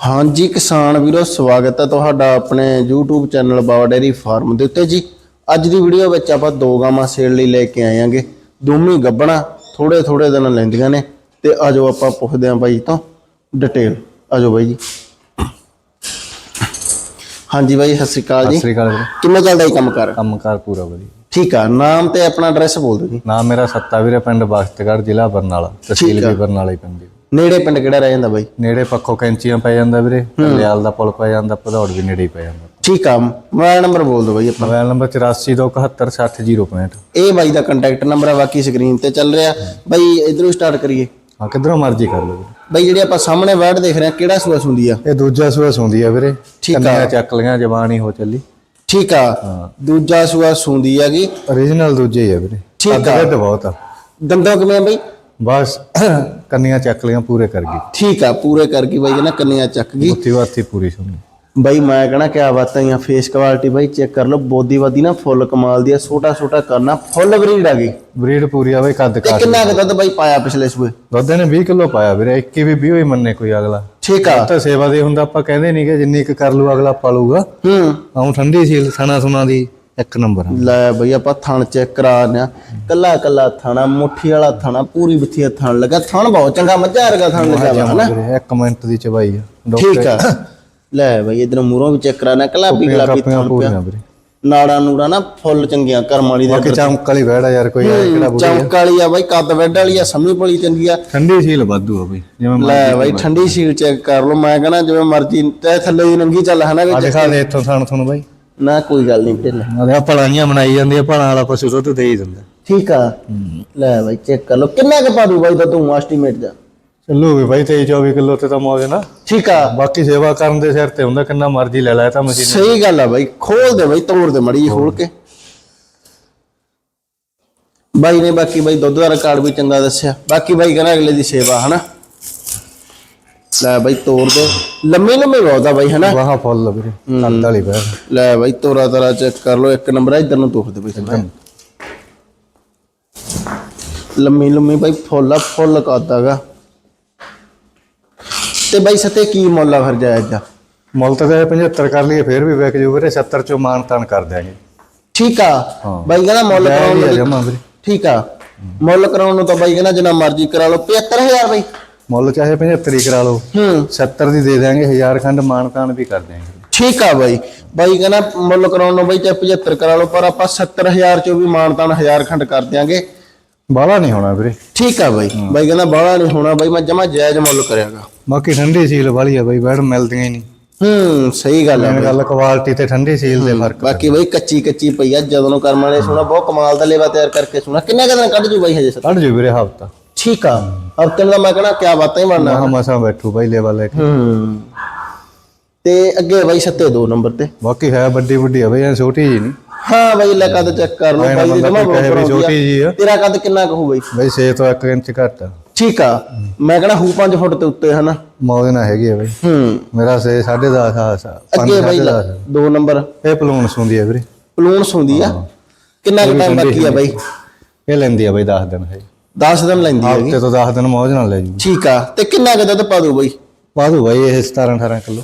ਹਾਂਜੀ ਕਿਸਾਨ ਵੀਰੋ ਸਵਾਗਤ ਹੈ ਤੁਹਾਡਾ ਆਪਣੇ YouTube channel Bawa dairy farm ਦੇ ਉੱਤੇ ਜੀ। ਅੱਜ ਦੀ ਵੀਡੀਓ ਵਿੱਚ ਆਪਾਂ ਦੋ ਗਾਵਾਂ ਸੇਲ ਲਈ ਲੈ ਕੇ ਆਏ ਆਂਗੇ ਦੋਵੇਂ ਗੱਬਣਾ ਥੋੜੇ ਥੋੜੇ ਦਿਨ ਲੈਂਦੀਆਂ ਨੇ ਤੇ ਆਜੋ ਆਪਾਂ ਪੁੱਛਦੇ ਆਂ ਬਾਈ ਤੋਂ ਡਿਟੇਲ ਆਜੋ ਬਾਈ ਜੀ। ਹਾਂਜੀ ਬਾਈ ਸਤਿ ਸ਼੍ਰੀ ਅਕਾਲ ਸਤਿ ਜੀ ਸ੍ਰੀ ਅਕਾਲ ਵੀਰੇ। ਕਿੰਨਾ ਚੱਲਦਾ ਜੀ ਕੰਮ ਕਰ ਕੰਮਕਾਰ ਪੂਰਾ ਵਧੀਆ। ਠੀਕ ਆ ਨਾਮ ਤੇ ਆਪਣਾ ਐਡਰੈਸ ਬੋਲ ਦਿਓ ਜੀ। ਨਾਮ ਮੇਰਾ ਸੱਤਾ ਵੀਰੇ ਪਿੰਡ ਬਖਤਗੜ੍ਹ ਜ਼ਿਲ੍ਹਾ ਬਰਨਾਲਾ ਤਹਿਸੀਲ। ਵੀ ਬਰਨਾਲਾ ਹੀ ਪੈਂਦੀ ਨੇੜੇ ਪਿੰਡ ਕਿਹੜਾ ਰਹਿ ਜਾਂਦਾ ਬਾਈ? ਨੇੜੇ ਪੱਖੋਂ ਕੈਂਚੀਆਂ ਪੈ ਜਾਂਦਾ ਵੀਰੇ ਲਿਆਲ ਦਾ ਪੁਲ ਪੈ ਜਾਂਦਾ ਭਦੌੜ ਵੀ ਨੇੜੇ ਹੀ ਪੈ ਜਾਂਦਾ। ਠੀਕ ਆ ਮੋਬਾਈਲ ਨੰਬਰ ਬੋਲ ਦਿਓ ਬਾਈ ਆਪਣਾ ਮੋਬਾਈਲ ਨੰਬਰ 8427760065 ਇਹ ਬਾਈ ਦਾ ਕੰਟੈਕਟ ਨੰਬਰ ਆ ਬਾਕੀ ਸਕਰੀਨ ਤੇ ਚੱਲ ਰਿਹਾ। ਬਾਈ ਇਧਰੋਂ ਸਟਾਰਟ ਕਰੀਏ। ਹਾਂ ਕਿਧਰੋਂ ਮਰਜ਼ੀ ਕਰ ਲਓ। ਬਾਈ ਜਿਹੜੀ ਆਪਾਂ ਸਾਹਮਣੇ ਵਰਡ ਦੇਖ ਰਹੇ ਆ ਕਿਹੜਾ ਸੂਆ ਹੁੰਦੀ ਆ? ਇਹ ਦੂਜਾ ਸੂਆ ਸੁੰਦੀ ਆ ਵੀਰੇ। ਠੀਕ ਆ। ਕੰਨੀਆਂ ਚੱਕ ਲੀਆਂ ਜਵਾਨ ਹੀ ਹੋ ਚੱਲੀ। ਠੀਕ ਆ। ਦੂਜਾ ਸੂਆ ਸੁੰਦੀ ਹੈਗੀ। Origignal ਦੂਜੇ ਹੀ ਆ ਵੀਰੇ। ਠੀਕ ਆ। ਬਹੁਤ ਆ। ਦੰਦੋਂ ਕਿਵੇਂ ਬਾਈ? ਬਸ ਕੰਨੀਆਂ ਚੱਕ ਲੀਆਂ ਪੂਰੇ ਕਰ ਗਈ। ਠੀਕ ਆ ਪੂਰੇ ਕਰ ਗਈ ਬਾਈ ਜਨਾ ਕੰਨੀਆਂ ਚੱਕ ਗਈ। ਉੱਤੀ ਵਾਤੀ ਪੂਰੀ ਸੁਣੀ ਬਾਈ ਮੈਂ ਕਹਣਾ ਕਿਆ ਬਾਤਾਂ ਆ ਫੇਸ ਕੁਆਲਿਟੀ ਬਾਈ ਚੈੱਕ ਕਰ ਲਓ ਬੋਦੀ ਵਾਦੀ ਨਾ ਫੁੱਲ ਕਮਾਲ ਦੀ ਆ ਛੋਟਾ ਛੋਟਾ ਕਰਨਾ ਫੁੱਲ ਬਰੀਡ ਆ ਗਈ। ਬਰੀਡ ਪੂਰੀ ਆ ਬਈ ਕੱਦ ਕਾਟ ਕਿੰਨਾ ਕੁ ਦੁੱਧ ਬਾਈ ਪਾਇਆ ਪਿਛਲੇ ਸੂਏ? ਦੁੱਧ ਨੇ 20 ਕਿਲੋ ਪਾਇਆ ਵੀਰੇ 21 ਵੀ 20 ਹੀ ਮੰਨੇ ਕੋਈ ਅਗਲਾ। ਠੀਕ ਆ। ਤਾਂ ਸੇਵਾ ਦੇ ਹੁੰਦਾ ਆਪਾਂ ਕਹਿੰਦੇ ਨਹੀਂ ਕਿ ਜਿੰਨੀ ਕੁ ਕਰ ਲੂ ਅਗਲਾ ਪਾਲੂਗਾ ਹੂੰ। ਆਉਂ ਠੰਡੀ ਸੀਲ ਥਣਾ ਸੁਣਾ ਦੀ। ਇੱਕ ਨੰਬਰ ਆ ਲੈ ਬਈ ਆਪਾਂ ਥਣ ਚੈੱਕ ਕਰਾ ਲਿਆ ਕੱਲਾ ਕੱਲਾ ਥਣਾ ਮੁੱਠੀ ਵਾਲਾ ਥਣਾ ਪੂਰੀ ਬਿੱਥੀ ਥਣ ਲੱਗਾ। ਥਣ ਬਹੁਤ ਚੰਗਾ ਮੱਝਾ ਵਰਗਾ ਥਣ ਲੱਗਾ ਵਾ ਹਨਾ? ਇੱਕ ਮਿੰਟ ਦੀ ਚਬਾਈ ਆ। ਠੀਕ ਆ। ਲੈ ਬਈ ਇਧਰ ਮੂਹਰੋਂ ਵੀ ਚੈੱਕ ਕਰਾਣਾ ਕਲਾਪੀ ਕਲਾਪੀ ਕਾਪੀਆਂ ਥਣ ਪਿਆ। ਨਾੜਾ ਨੂੜਾ ਨਾ ਫੁੱਲ ਚੰਗੀਆਂ ਕਰਮ ਵਾਲੀ ਦੇ ਬਾਕੀ ਚਮਕ ਵਾਲੀ ਵੈੜ ਆ ਯਾਰ ਕੋਈ ਕਿਹੜਾ ਬੁੜੀ ਚਮਕ ਵਾਲੀ ਆ ਬਈ ਕੱਦ ਬੈੱਡ ਵਾਲੀ ਆ ਸਮੀ ਪਲੀ ਚੰਗੀ ਆ। ਠੰਡੀ ਸੀਲ ਵਾਧੂ ਆ ਬਈ ਜਿਵੇਂ ਲੈ ਬਈ ਠੰਡੀ ਸੀਲ ਚੈੱਕ ਕਰ ਲਓ। ਮੈਂ ਕਹਣਾ ਜਿਵੇਂ ਮਰਜ਼ੀ ਤੇ ਥੱਲੇ ਦੀ ਨੰਗੀ ਚੱਲ ਹਨਾ ਵਿੱਚ ਦਿਖਾ ਦੇ ਇੱਥੋਂ ਥਣ ਤੁਹਾਨੂੰ ਬਾਈ। ਨਾ ਕੋਈ ਗੱਲ ਨਹੀਂ ਢਿੱਲ ਆ ਦੇ ਭਲਾਈਆਂ ਬਣਾਈ ਜਾਂਦੀ ਆ ਭਲਾ ਵਾਲਾ ਪਸ਼ੂ ਦੁੱਧ ਦੇ ਹੀ ਦਿੰਦਾ। ਠੀਕ ਆ। ਲੈ ਬਈ ਚੈੱਕ ਕਰ ਲਓ। ਕਿੰਨਾ ਕੁ ਪਾ ਦੂ ਬਾਈ ਦਾ ਤੂੰ ਐਸਟੀਮੇਟ ਦਾ? ਚੱਲੂ ਵੀ ਬਾਈ 23 24 ਕਿਲੋ ਤੇ ਤਾਂ ਮੌਜ ਨਾ। ਠੀਕ ਆ। ਬਾਕੀ ਸੇਵਾ ਕਰਨ ਦੇ ਸਿਰ ਤੇ ਹੁੰਦਾ ਕਿੰਨਾ ਮਰਜ਼ੀ ਲੈ ਲੈ ਇਹ ਤਾਂ ਮਸ਼ੀਨ ਸਹੀ ਗੱਲ ਆ ਬਾਈ। ਖੋਲ ਦੇ ਬਾਈ ਤੋੜ ਦੇ ਮੜੀ ਖੋਲ ਕੇ। ਬਾਈ ਨੇ ਬਾਕੀ ਬਾਈ ਦੁੱਧ ਦਾ ਰਿਕਾਰਡ ਵੀ ਚੰਗਾ ਦੱਸਿਆ। ਬਾਕੀ ਬਾਈ ਕਹਿੰਦਾ ਅਗਲੇ ਦੀ ਸੇਵਾ ਹਨਾ? ਲੈ ਬਾਈ ਤੋੜ ਦੇ। ਲੰਮੇ ਲੰਮੇ ਬਹੁਤ ਆ ਬਾਈ ਹਨਾ? ਵਾਹ ਫੁੱਲ ਵੀਰੇ। ਕੱਦ ਵਾਲੀ ਵੈੜ ਲੈ ਬਾਈ ਤੋਰਾ ਤੋਰਾ ਚੈੱਕ ਕਰ ਲਓ ਇੱਕ ਨੰਬਰ ਆ ਇਧਰ ਨੂੰ ਤੋੜ ਦੇ ਬਾਈ ਥੋੜ੍ਹਾ। ਲੰਮੀ ਲੰਮੀ ਬਾਈ ਫੁੱਲ ਆ ਫੁੱਲ ਕਾਦਾਗਾ ਤੇ ਬਾਈ ਸਤੇ ਕੀ ਮੁੱਲ ਆ ਫਿਰ ਜਾਇਜ਼ ਦਾ ਮੁੱਲ ਤਾਂ ਜੇ 75 ਕਰ ਲਈਏ ਫੇਰ ਵੀ ਵਿਕ ਜੂ ਵੀਰੇ 70 ਚੋਂ ਮਾਨ ਤਾਨ ਕਰ ਦਿਆਂਗੇ। ਠੀਕ ਆ। ਬਾਈ ਕਹਿੰਦਾ ਮੁੱਲ ਕਰਾਉਣ ਨੂੰ ਠੀਕ ਆ। ਮੁੱਲ ਕਰਾਉਣ ਨੂੰ ਤਾਂ ਬਾਈ ਕਹਿੰਦਾ ਜਿੰਨਾ ਮਰਜ਼ੀ ਕਰਾ ਲਓ 75000 ਬਾਈ। ਮੁੱਲ ਚਾਹੇ 75 ਹੀ ਕਰਾ ਲਓ। ਹੂੰ। 70 ਦੀ ਦੇ ਦਿਆਂਗੇ ਹਜ਼ਾਰ ਖੰਡ ਮਾਨ ਤਾਨ ਵੀ ਕਰ ਦਿਆਂਗੇ। ਠੀਕ ਆ ਬਾਈ। ਬਾਈ ਕਹਿੰਦਾ ਮੁੱਲ ਕਰਾਉਣ ਨੂੰ ਬਾਈ ਚਾਹੇ 75 ਕਰਾ ਲਓ ਪਰ ਆਪਾਂ 70000 ਚੋਂ ਵੀ ਮਾਨਤਾਨ 1000 ਖੰਡ ਕਰ ਦਿਆਂਗੇ। ਬਾਹਲਾ ਨਹੀਂ ਹੋਣਾ ਵੀਰੇ। ਠੀਕ ਆ ਬਾਈ। ਬਾਈ ਕਹਿੰਦਾ ਬਾਹਲਾ ਨਹੀਂ ਹੋਣਾ। ਬਾਈ ਮੈਂ ਜਮਾ ਜਾਇਜ਼ ਮੁੱਲ ਕਰਿਆਗਾ। ਬਾਕੀ ਠੰਡੀ ਸੀਲ ਵਾਲੀ ਆ ਬਈ ਬੈੜ ਮਿਲਦੀਆਂ ਹੀ ਨਹੀਂ। ਹੂੰ ਸਹੀ ਗੱਲ ਮੇਨ ਗੱਲ ਕੁਆਲਿਟੀ ਤੇ ਠੰਡੀ ਸੀਲ ਦੇ ਫ਼ਰਕ ਬਾਕੀ ਬਾਈ ਕੱਚੀ ਕੱਚੀ ਪਈ ਆ। ਜਦੋਂ ਨੂੰ ਕਰਮ ਵਾਲੇ ਸੋਣਾ ਬਹੁਤ ਕਮਾਲ ਦਾ ਲੇਵਾ ਤਿਆਰ ਕਰਕੇ ਸੋਣਾ ਕਿੰਨਾ ਕੁ ਦਿਨ ਕੱਢ ਜੂ ਬਾਈ ਹਜੇ ਕੱਢ ਜੂ ਵੀਰੇ ਹਫਤਾ। ਠੀਕ ਆ। ਹਫ਼ਤੇ ਦਾ ਮੈਂ ਕਹਣਾ ਕਿਆ ਬਾਤਾਂ ਹੀ ਬਣਨਾ। ਮਹਾ ਮਸਾ ਬੈਠੂ ਲੈਵਲ ਲੈ ਕੇ ਹੂੰ। ਤੇ ਅੱਗੇ ਬਾਈ ਸੱਤੇ ਦੋ ਨੰਬਰ ਤੇ। ਬਾਕੀ ਹੈ ਵੱਡੀ ਵੱਡੀ ਆ ਬਈ ਐ ਛੋਟੀ ਜੀ ਨਹੀਂ। ਹਾਂ ਬਾਈ ਲੈ ਕੱਦ ਚੈੱਕ ਕਰ ਲਓ ਬਾਈ ਦੀ ਜਮਾ ਕਹੇ ਵੀ ਛੋਟੀ ਜੀ ਆ। ਤੇਰਾ ਕੱਦ ਕਿੰਨਾ ਕਹੂ ਬਾਈ? ਬਈ 6 ਤੋਂ 1 ਇੰਚ ਘੱਟ ਆ। ਠੀਕ ਆ। ਮੈਂ ਕਹਣਾ ਹੂ 5 ਫੁੱਟ ਤੇ ਉੱਤੇ ਹਨਾ? ਮੌਜ ਨਾ ਹੈਗੀ ਆ ਬਈ। ਹੂੰ। ਮੇਰਾ 6 10.5 ਆਸ ਆ ਅੱਗੇ ਬਾਈ ਲੈ, ਦੋ ਨੰਬਰ। ਇਹ ਪਲੂਣ ਸੁੰਦੀ ਆ ਵੀਰੇ। ਪਲੂਣ ਸੁੰਦੀ ਆ। ਕਿੰਨਾ ਕੁ ਟਾਈਮ ਬਾਕੀ ਆ ਬਾਈ? ਇਹ ਲੈਂਦੀ ਆ ਬਈ 10 ਦਿਨ। ਹੈ 10 ਦਿਨ ਲੈਂਦੀ ਹੈਗੀ। ਹਫ਼ਤੇ ਤੋਂ 10 ਦਿਨ ਮੌਜ ਨਾਲ ਲੈ ਜੂ। ਠੀਕ ਆ। ਤੇ ਕਿੰਨਾ ਕੁ ਦੁੱਧ ਪਾ ਦੂ ਬਾਈ? ਵਾਧੂ ਬਾਈ ਇਹ 17 18 ਕਿਲੋ।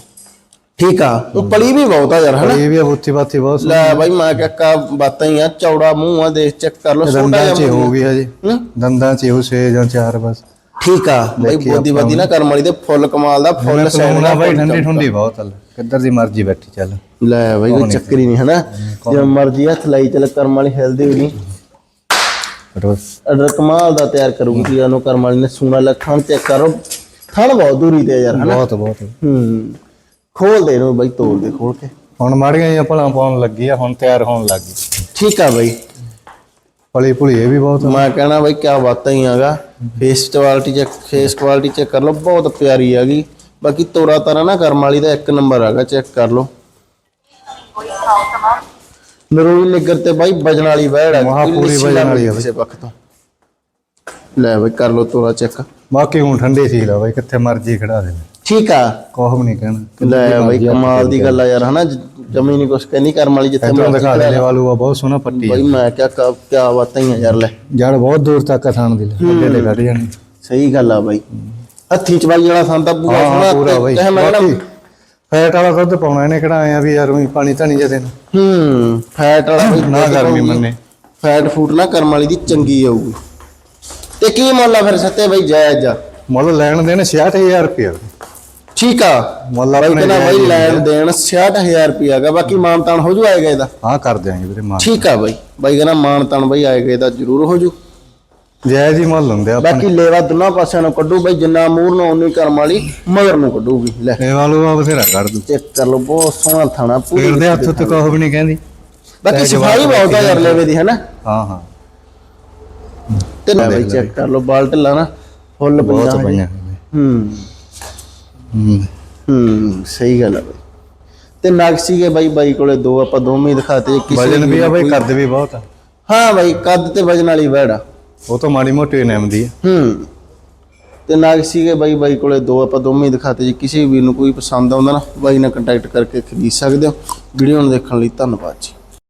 ਠੀਕ ਆ। ਉਹ ਪਲੀ ਵੀ ਬਹੁਤ ਆ ਯਾਰ ਹਨਾ? ਇਹ ਵੀ ਆ ਬੁੱਤੀ ਬਾਤੀ ਬਹੁਤ। ਲੈ ਬਾਈ ਮੈਂ ਕਿਹਾ ਕਾ ਬਾਤਾਂ ਹੀ ਆ ਚੌੜਾ ਮੂੰਹ ਆ ਦੇਖ ਚੈੱਕ ਕਰ ਲਓ ਛੋਟਾ ਦੰਦਾਂ 'ਚ ਜਿਹਾ ਹੋ ਹਜੇ। ਹੂੰ? ਦੰਦਾਂ 'ਚ ਹੋ 6 ਜਾਂ 4 ਬਸ। ਠੀਕ ਆ। ਬਾਈ ਬੋਦੀ ਬਾਦੀ ਨਾ ਕਰਮ ਵਾਲੀ ਦੇ ਫੁੱਲ ਕਮਾਲ ਦਾ ਫੁੱਲ ਸੌਣਾ ਬਾਈ ਠੰਡੀ ਠੰਡੀ ਬਹੁਤ ਹਲ ਕਿੱਧਰ ਦੀ ਮਰਜ਼ੀ ਬੈਠੀ ਚੱਲ। ਲੈ ਬਾਈ ਕੋਈ ਚੱਕਰ ਹੀ ਨਹੀਂ ਹਨਾ? ਜੇ ਮਰਜ਼ੀ ਹੱਥ ਲਾਈ ਚੱਲ ਕਰਮ ਵਾਲੀ ਹਿਲਦੀ ਵੀ ਨਹੀਂ। ਅਡਰ ਕਮਾਲ ਦਾ ਤਿਆਰ ਕਰੂਗੀ ਜੀ ਉਹਨੂੰ ਕਰਮ ਵਾਲੀ ਨੇ ਸੂਣਾ ਲੱਖਾਂ ਚੈੱਕ ਕਰੋ। ਥਣ ਬਹੁਤ ਦੂਰੀ ਤੇ ਯਾਰ ਹਨਾ? ਬਹੁਤ ਬਹੁਤ। ਹੂੰ। ਖੋਲ ਦੇ ਇਹਨੂੰ ਬਾਈ ਤੋੜ ਦੇ ਖੋਲ ਕੇ। ਹੁਣ ਮਾੜੀਆਂ ਜਿਹੀਆਂ ਭਲਾਂ ਪਾਉਣ ਲੱਗੀ ਆ ਹੁਣ ਤਿਆਰ ਹੋਣ ਲੱਗ ਗਈ। ਠੀਕ ਆ ਬਾਈ। ਪਲੀ ਭੁਲੀ ਇਹ ਵੀ ਬਹੁਤ ਮੈਂ ਕਹਿਣਾ ਬਾਈ ਕਿਆ ਬਾਤਾਂ ਹੀ ਆਗਾ। Face quality check face quality check ਕਰ ਲਓ ਬਹੁਤ ਪਿਆਰੀ ਹੈਗੀ ਬਾਕੀ ਤੋਰਾ ਤਾਰਾ ਨਾ ਕਰਮ ਵਾਲੀ ਦਾ ਇੱਕ ਨੰਬਰ ਹੈਗਾ ਚੈੱਕ ਕਰ ਲਓ। ਨਰੋਈ ਨਿੱਗਰ ਤੇ ਬਾਈ ਵਜਣ ਵਾਲੀ ਵਹਿੜ ਹੈ ਮਹਾਂ ਪੂਰੀ ਵਜਣ ਵਾਲੀ ਬਾਈ। ਕਿਸੇ ਪੱਖ ਤੋਂ। ਲੈ ਬਾਈ ਕਰ ਲਓ ਤੋਰਾ ਚੈੱਕ। ਬਾਕੀ ਹੁਣ ਠੰਡੀ ਸੀ ਲਾ ਬਾਈ ਕਿੱਥੇ ਮਰਜ਼ੀ ਖੜਾ ਦੇ। ਠੀਕ ਆ। ਕੋਹ ਵੀ ਨਹੀਂ ਕਹਿਣਾ। ਲੈ ਬਾਈ ਕਮਾਲ ਦੀ ਗੱਲ ਆ ਯਾਰ ਹਨਾ? ਜਮੀ ਨਹੀਂ ਕੁਛ ਕਹਿੰਦੀ ਕਰਮ ਵਾਲੀ ਜਿੱਥੇ ਮਰਜ਼ੀ ਦਿਖਾ ਦੇ ਵਾਲੂ ਆ ਬਹੁਤ ਸੋਹਣਾ ਪੱਟੀ। ਬਾਈ ਮੈਂ ਕਿਹਾ ਕ- ਕਿਆ ਬਾਤਾਂ ਹੀ ਆ ਯਾਰ ਲੈ। ਜੜ ਬਹੁਤ ਦੂਰ ਤੱਕ ਥਾਣ ਦੀ ਲੈ। ਕੱਢ ਜਾਣੀ। ਸਹੀ ਗੱਲ ਆ ਬਾਈ। ਹੱਥੀ ਚਵਾਈ ਵਾਲਾ ਸੰਦਾ ਪੂਰਾ ਹਾਂ ਸੋਹਣਾ ਤੇ ਮੈਂ ਬਾਕੀ ਫੈਟ ਵਾਲਾ ਦੁੱਧ ਪਾਉਣਾ ਇਹਨੇ ਕਿਹੜਾ ਆਇਆ ਵੀ ਯਾਰ ਉਹੀ ਪਾਣੀ ਧਣੀ ਜਦੇ ਨੂੰ ਹੂੰ ਫੈਟ ਵਾਲਾ ਬਈ ਨਾ ਗਰਮੀ ਮੰਨੇ। ਫੈਟ ਫੂਟ ਨਾ ਕਰਮ ਵਾਲੀ ਦੀ ਚੰਗੀ ਆਊਗੀ। ਤੇ ਕੀ ਮੁੱਲ ਆ ਫਿਰ ਸੱਤੇ ਬਈ ਜਾਇਜ਼ ਆ? ਮੁੱਲ ਲੈਣ ਦੇਣ 66000 ਰੁਪਏ ਠੀਕ ਆ। ਮੁੱਲ ਬਾਈ ਆਪਣੇ ਬਈ ਹੀ ਲੈਣ ਦੇਣ 66000 ਰੁਪਿਆ ਹੈਗਾ ਬਾਕੀ ਮਾਨਤਾਨ ਹੋ ਜੂ ਆਏਗਾ ਇਹਦਾ? ਹਾਂ ਕਰ ਦਿਆਂਗੇ ਵੀਰੇ ਮਾਨ ਠੀਕ ਆ ਬਾਈ। ਬਾਈ ਕਹਿੰਦਾ ਮਾਨਤਾਨ ਬਈ ਆਏਗਾ ਇਹਦਾ ਜ਼ਰੂਰ ਹੋ ਜੂ। ਜਾਇਜ਼ ਹੀ ਮੁੱਲ ਹੁੰਦੇ ਆ ਬਾਕੀ ਲੇਵਾ ਦੋਨਾਂ ਪਾਸਿਆਂ ਨੂੰ ਕੱਢੂ ਬਈ ਜਿੰਨਾ ਮੂਰ ਨੂੰ ਉਨੀ ਕਰਮ ਵਾਲੀ ਮਗਰ ਨੂੰ ਕੱਢੂਗੀ। ਲੈ। ਇਹ ਵਾਲੂ ਆ ਬਥੇਰਾ ਕੱਢ ਦੂ। ਚੈੱਕ ਕਰ ਲਓ ਬਹੁਤ ਸੋਹਣਾ ਥਾਣਾ ਪੂਰੀ ਦੇ ਹੱਥ ਉੱਤੇ ਕੁਝ ਵੀ ਨਹੀਂ ਕਹਿੰਦੀ। ਬਾਕੀ ਲੈ ਸਫ਼ਾਈ ਬਹੁਤ ਆ ਯਾਰ ਲੇਵੇ ਦੀ ਹੈਨਾ? ਹਾਂ ਹਾਂ। ਤੇ ਨਾ ਬਈ ਚੈੱਕ ਕਰ ਲਓ ਬਾਲ ਢਿੱਲਾ ਨਾ ਫੁੱਲ ਬਹੁਤ ਪੰਜਾਂ ਪਈਆਂ ਹੂੰ। ਹੂੰ। ਸਹੀ ਗੱਲ ਆ ਬਈ। ਤੇ ਨਗ ਸੀਗੇ ਬਾਈ ਬਾਈ ਕੋਲੇ ਦੋ ਆਪਾਂ ਦੋਵੇਂ ਦਿਖਾਤੇ ਕਿਸੇ ਵਜਨ ਵੀ ਆ ਬਈ ਕਰਦ ਵੀ ਬਹੁਤ ਆ। ਹਾਂ ਬਾਈ ਕੱਦ ਤੇ ਵਜਨ ਵਾਲੀ ਵੈੜ ਆ। ਉਹ ਤਾਂ ਮਾੜੀ ਮੋਟੀ ਨਿੰਮਦੀ ਆ। ਹੂੰ। ਤੇ ਨਾਗ ਸੀਗੇ ਬਾਈ ਬਾਈ ਕੋਲੇ ਦੋ, ਆਪਾਂ ਦੋਵੇਂ ਹੀ ਦਿਖਾਤੇ ਜੀ। ਕਿਸੇ ਵੀਰ ਨੂੰ ਕੋਈ ਪਸੰਦ ਆਉਂਦਾ ਨਾ, ਬਾਈ ਨਾਲ ਕੰਟੈਕਟ ਕਰਕੇ ਖਰੀਦ ਸਕਦੇ ਹੋ। ਵੀਡੀਓ ਨੂੰ ਦੇਖਣ ਲਈ ਧੰਨਵਾਦ ਜੀ।